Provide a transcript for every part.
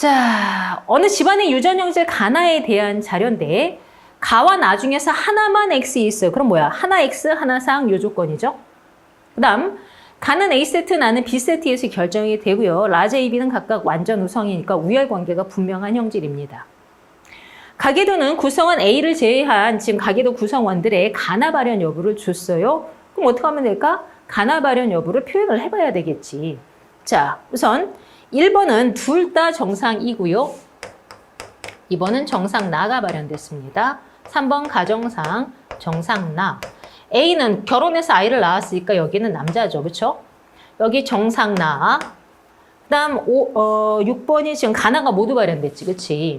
자, 어느 집안의 유전형질 가나에 대한 자료인데 가와 나 중에서 하나만 X이 있어요. 그럼 뭐야? 하나 X, 하나 상 요 조건이죠. 그 다음 가는 A세트, 나는 B세트에서 결정이 되고요. 라지 A, B는 각각 완전 우성이니까 우열 관계가 분명한 형질입니다. 가계도는 구성원 A를 제외한 지금 가계도 구성원들의 가나 발현 여부를 줬어요. 그럼 어떻게 하면 될까? 가나 발현 여부를 표현을 해봐야 되겠지. 자, 우선 1번은 둘 다 정상이고요. 2번은 정상 나가 발현됐습니다. 3번 가정상 정상 나. A는 결혼해서 아이를 낳았으니까 여기는 남자죠. 그렇죠? 여기 정상 나. 그다음 오, 어, 6번이 지금 가나가 모두 발현됐지. 그렇지?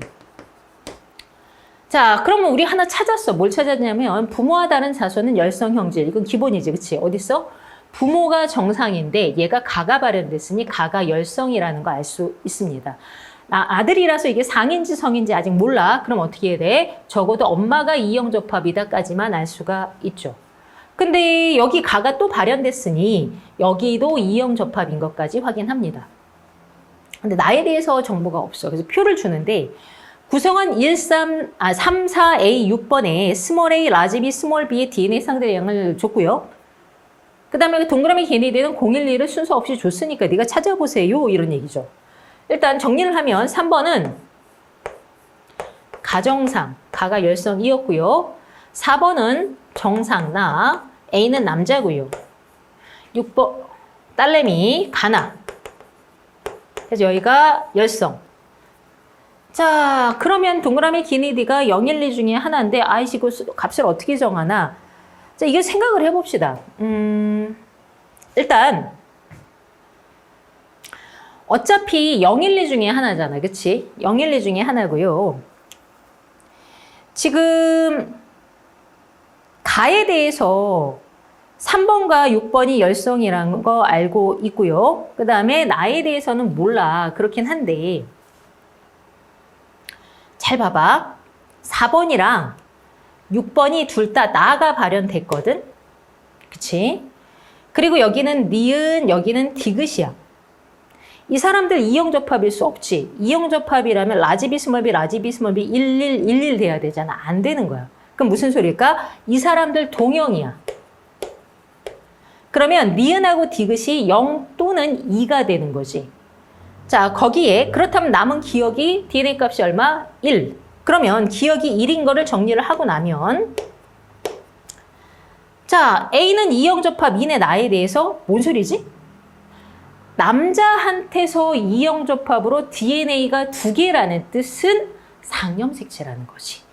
자, 그러면 우리 하나 찾았어. 뭘 찾았냐면 부모와 다른 자손은 열성 형질. 이건 기본이지. 그렇지? 어디 있어? 부모가 정상인데 얘가 가가 발현됐으니 가가 열성이라는 거 알 수 있습니다. 아, 아들이라서 이게 상인지 성인지 아직 몰라. 그럼 어떻게 해야 돼? 적어도 엄마가 이형접합이다까지만 알 수가 있죠. 근데 여기 가가 또 발현됐으니 여기도 이형접합인 것까지 확인합니다. 근데 나에 대해서 정보가 없어. 그래서 표를 주는데 구성원 1, 3, 아, 3, 4, A, 6번에 스몰 a, 라지 b, 스몰 b의 DNA 상대량을 줬고요. 그 다음에 동그라미 걔네들은 012를 순서 없이 줬으니까 네가 찾아보세요. 이런 얘기죠. 일단 정리를 하면 3번은 가정상, 가가 열성이었고요. 4번은 정상 나, A는 남자고요. 6번 딸내미, 가나. 그래서 여기가 열성. 자, 그러면 동그라미 기니디가 012 중에 하나인데 아이시고 값을 어떻게 정하나? 자, 이거 생각을 해봅시다. 음, 일단 어차피 012 중에 하나잖아. 그치? 012 중에 하나고요. 지금 가에 대해서 3번과 6번이 열성이라는 거 알고 있고요. 그 다음에 나에 대해서는 몰라. 그렇긴 한데 잘 봐봐. 4번이랑 6번이 둘 다 나가 발현됐거든. 그치? 그리고 여기는 니은, 여기는 디귿이야. 이 사람들 이형접합일 수 없지. 이형접합이라면 라지비스몰비, 라지비스몰비 11, 11 돼야 되잖아. 안 되는 거야. 그럼 무슨 소리일까? 이 사람들 동형이야. 그러면 니은하고 디귿이 0 또는 2가 되는 거지. 자, 거기에 그렇다면 남은 기억이 DNA 값이 얼마? 1. 그러면 기억이 1인 거를 정리를 하고 나면 자, A는 이형접합 인의 나에 대해서 뭔 소리지? 남자한테서 이형접합으로 DNA가 두 개라는 뜻은 상염색체라는 거지.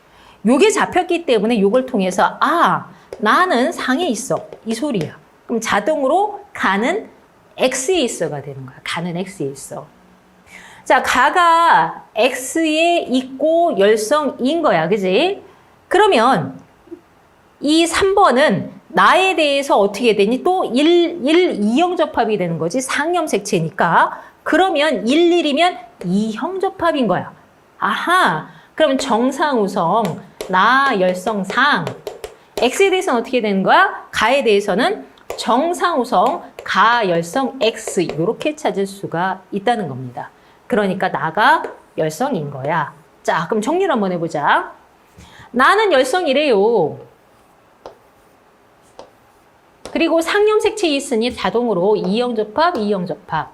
요게 잡혔기 때문에 요걸 통해서 아, 나는 상에 있어. 이 소리야. 그럼 자동으로 가는 X에 있어가 되는 거야. 가는 X에 있어. 자, 가가 X에 있고 열성인 거야. 그지? 그러면 이 3번은 나에 대해서 어떻게 되니? 또 1, 1, 2형 접합이 되는 거지. 상염색체니까. 그러면 1, 1이면 2형 접합인 거야. 아하. 그럼 정상우성, 나, 열성, 상. X에 대해서는 어떻게 되는 거야? 가에 대해서는 정상우성, 가, 열성, X. 이렇게 찾을 수가 있다는 겁니다. 그러니까 나가 열성인 거야. 자, 그럼 정리를 한번 해보자. 나는 열성이래요. 그리고 상염색체 있으니 자동으로 이형접합, 이형접합.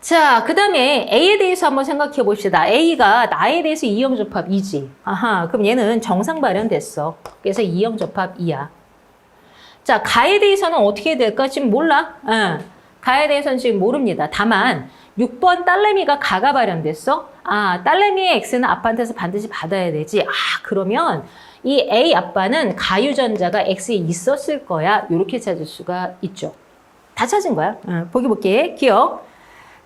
자, 그 다음에 A에 대해서 한번 생각해 봅시다. A가 나에 대해서 이형접합이지. 아하, 그럼 얘는 정상 발현됐어. 그래서 이형접합이야. 자, 가에 대해서는 어떻게 될까? 지금 몰라. 응. 가에 대해서는 지금 모릅니다. 다만 6번 딸내미가 가가 발현됐어? 아, 딸내미의 X는 아빠한테서 반드시 받아야 되지. 아, 그러면 이 A 아빠는 가유전자가 X에 있었을 거야. 이렇게 찾을 수가 있죠. 다 찾은 거야. 응, 보기 볼게. 기억.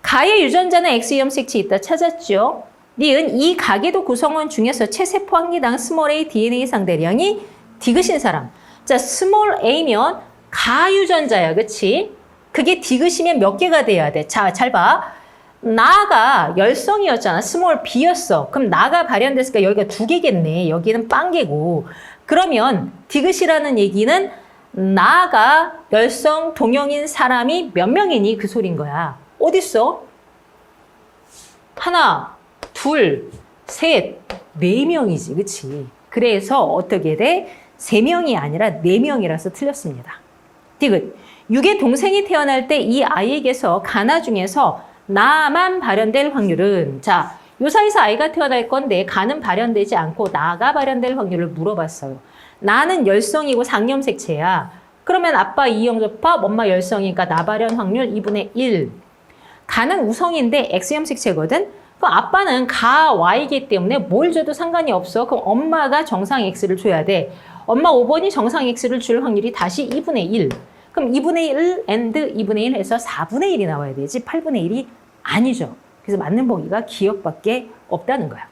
가의 유전자는 X 염색체 있다 찾았죠. 니은 이 가계도 구성원 중에서 체세포 한 개당 스몰 a DNA 상대량이 디귿인 사람. 자, 스몰 a면 가유전자야. 그치? 그게 디귿이면 몇 개가 돼야 돼? 자, 잘 봐. 나가 열성이었잖아. 스몰 b였어. 그럼 나가 발현됐으니까 여기가 두 개겠네. 여기는 빵개고. 그러면 디귿이라는 얘기는 나가 열성 동형인 사람이 몇 명이니 그 소린 거야. 어딨어? 하나, 둘, 셋, 네 명이지, 그치? 그래서 어떻게 돼? 세 명이 아니라 네 명이라서 틀렸습니다. 디귿. 육의 동생이 태어날 때 이 아이에게서 가나 중에서 나만 발현될 확률은 자, 요 사이에서 아이가 태어날 건데 가는 발현되지 않고 나가 발현될 확률을 물어봤어요. 나는 열성이고 상염색체야. 그러면 아빠 이형접합, 엄마 열성이니까 나 발현 확률 2분의 1. 가는 우성인데 X염색체거든? 그럼 아빠는 가 Y이기 때문에 뭘 줘도 상관이 없어. 그럼 엄마가 정상 X를 줘야 돼. 엄마 5번이 정상 X를 줄 확률이 다시 2분의 1. 그럼 2분의 1 and 2분의 1 해서 4분의 1이 나와야 되지 8분의 1이 아니죠. 그래서 맞는 보기가 기억밖에 없다는 거야.